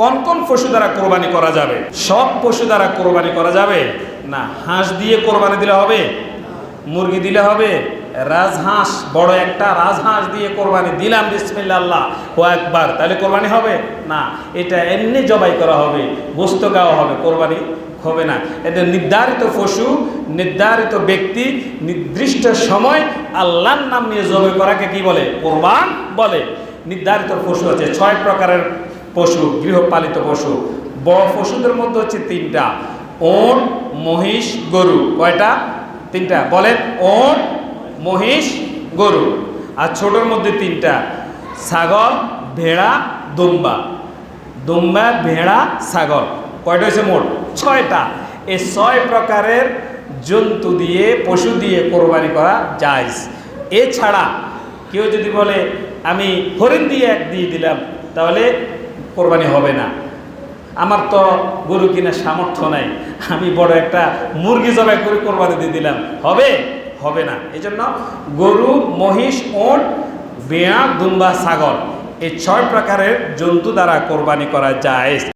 কোন কোন পশু দ্বারা কোরবানি করা যাবে? সব পশু দ্বারা কোরবানি করা যাবে? না, হাঁস দিয়ে কোরবানি দিলে হবে, মুরগি দিলে হবে, রাজহাঁস, বড় একটা রাজহাঁস দিয়ে কোরবানি দিলাম বিসমিল্লা আল্লাহ ও একবার, তাহলে কোরবানি হবে? না, এটা এমনি জবাই করা হবে, গোস্ত গাওয়া হবে, কোরবানি হবে না। এটা নির্ধারিত পশু, নির্ধারিত ব্যক্তি, নির্দিষ্ট সময় আল্লাহর নাম নিয়ে জবাই করাকে কি বলে? কোরবান বলে। নির্ধারিত পশু আছে, ছয় প্রকারের পশু, গৃহপালিত পশু। বড় পশুদের মধ্যে হচ্ছে তিনটা। ওট মহিষ, গরু। কয়টা? তিনটা। বলেন ওট মহিষ, গরু। আর ছোটোর মধ্যে তিনটা। ছাগল, ভেড়া, দুম্বা। দুম্বা, ভেড়া, ছাগল। কয়টা হয়েছে মোট? ছয়টা। এই ছয় প্রকারের জন্তু দিয়ে, পশু দিয়ে কোরবানি করা যায় এছাড়া কেউ যদি বলে, আমি হরিণ দিয়ে এক দিয়ে দিলাম, তাহলে কোরবানি হবে না। আমার তো গরু কিনার সামর্থ্য নাই। আমি বড় একটা মুরগি জবাই করে কোরবানি দিয়ে দিলাম। হবে? হবে না। এই জন্য গরু, মহিষ, ওট বেয়া দুম্বা, ছাগল, এই ছয় প্রকারের জন্তু দ্বারা কোরবানি করা যায়।